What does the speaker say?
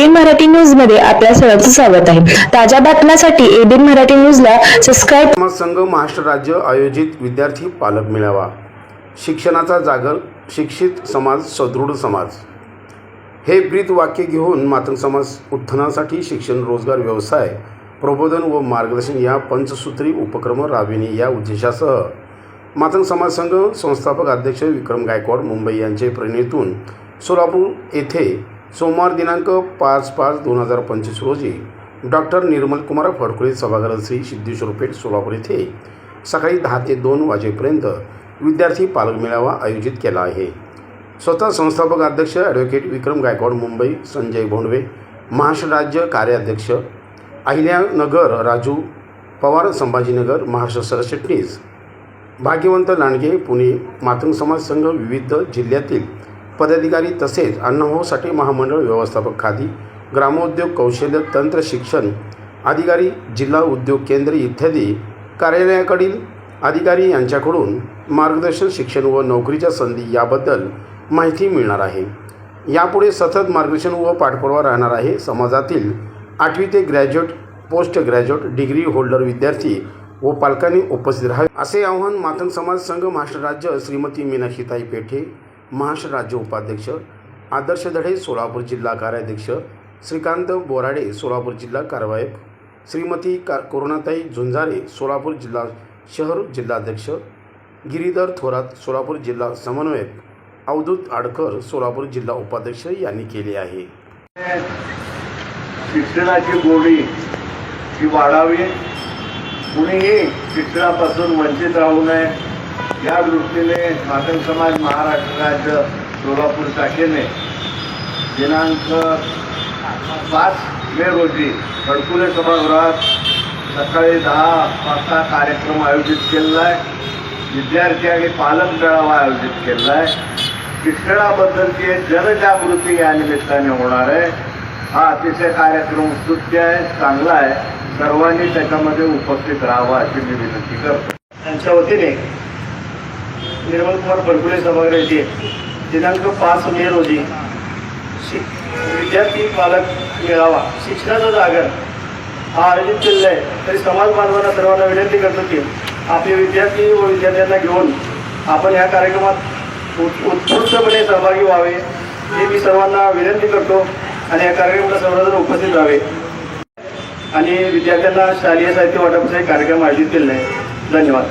ABN Marathi न्यूजमध्ये आपल्या सर्वांचं स्वागत आहे. ताज्या बातम्यांसाठी एबीएन मराठी न्यूजला सबस्क्राईब समाजसंघ महाराष्ट्र राज्य आयोजित विद्यार्थी पालक मेळावा. शिक्षणाचा जागर शिक्षित समाज सदृढ समाज. हे ब्रीद वाक्य घेऊन मातंग समाज उत्थानासाठी शिक्षण रोजगार व्यवसाय प्रबोधन व मार्गदर्शन या पंचसूत्री उपक्रम राबविणे या उद्देशासह मातंग समाज संघ संस्थापक अध्यक्ष विक्रम गायकवाड मुंबई यांचे प्रेरणेतून सोलापूर येथे सोमवार दिनांक पाच पाच दोन हजार पंचवीस रोजी डॉक्टर निर्मलकुमार फडकुळे सभागृह श्री सिद्धेश्वर पेठ सोलापूर येथे सकाळी दहा ते दोन वाजेपर्यंत विद्यार्थी पालक मेळावा आयोजित केला आहे. स्वतः संस्थापक अध्यक्ष ॲडव्होकेट विक्रम गायकवाड मुंबई संजय भोंडवे महाराष्ट्र राज्य कार्याध्यक्ष अहिल्यानगर राजू पवार संभाजीनगर महाराष्ट्र सरचिटणीस भाग्यवंत लांडगे पुणे मातृ समाज संघ विविध जिल्ह्यातील पदाधिकारी तसेच अण्णाभाऊ साठे महामंडळ व्यवस्थापक खादी ग्रामोद्योग कौशल्य तंत्र शिक्षण अधिकारी जिल्हा उद्योग केंद्र इत्यादी कार्यालयाकडील अधिकारी यांच्याकडून मार्गदर्शन शिक्षण व नोकरीच्या संधी याबद्दल माहिती मिळणार आहे. यापुढे सतत मार्गदर्शन व पाठपुरावा राहणार आहे. समाजातील आठवी ते graduate post graduate degree holder विद्यार्थी व पालकांनी उपस्थित राहावे. असे आवाहन मातंग समाज संघ महाराष्ट्र राज्य श्रीमती मीनाक्षीताई पेठे महाराष्ट्र राज्य उपाध्यक्ष आदर्श धडे सोलापूर जिल्हा कार्याध्यक्ष श्रीकांत बोराडे सोलापूर जिल्हा कारवायक श्रीमती का करुणाताई झुंजारे सोलापूर जिल्हा शहर जिल्हाध्यक्ष गिरीधर थोरात सोलापूर जिल्हा समन्वयक अवधूत आडकर सोलापूर जिल्हा उपाध्यक्ष यांनी केले आहे. शिक्षणाची गोडी ही वाढावी. कुणीही शिक्षणापासून वंचित राहू नये. या दृष्टीने मातंग समाज महाराष्ट्र राज्य सोलापूर शाखेने दिनांक पाच मे रोजी कडकुले सभागृहात सकाळी दहा वाजता कार्यक्रम आयोजित केलेला आहे विद्यार्थी आणि पालक मेळावा आयोजित केलेला आहे शिक्षणाबद्दलची एक जनजागृती या निमित्ताने होणार आहे. हा अतिशय कार्यक्रम स्तुत्य आहे चांगला आहे. सर्वांनी त्याच्यामध्ये उपस्थित राहावा अशी मी विनंती करतो. त्यांच्या वतीने निर्मलकुमार फडकुले सभागृह येथे दिनांक पाच मे रोजी शि विद्यार्थी पालक मेळावा शिक्षणाचा जागर हा आयोजित केलेला आहे. तरी समाज बांधवांना सर्वांना विनंती करतो की आपले विद्यार्थी व विद्यार्थ्यांना घेऊन आपण या कार्यक्रमात उत् उत्स्फूर्तपणे सहभागी व्हावे हे मी सर्वांना विनंती करतो आणि या कार्यक्रमाला सर्वजण उपस्थित राहावे. आणि विद्यार्थ्यांना शालेय साहित्य वाटपाचा एक कार्यक्रम आयोजित केलेला आहे. धन्यवाद.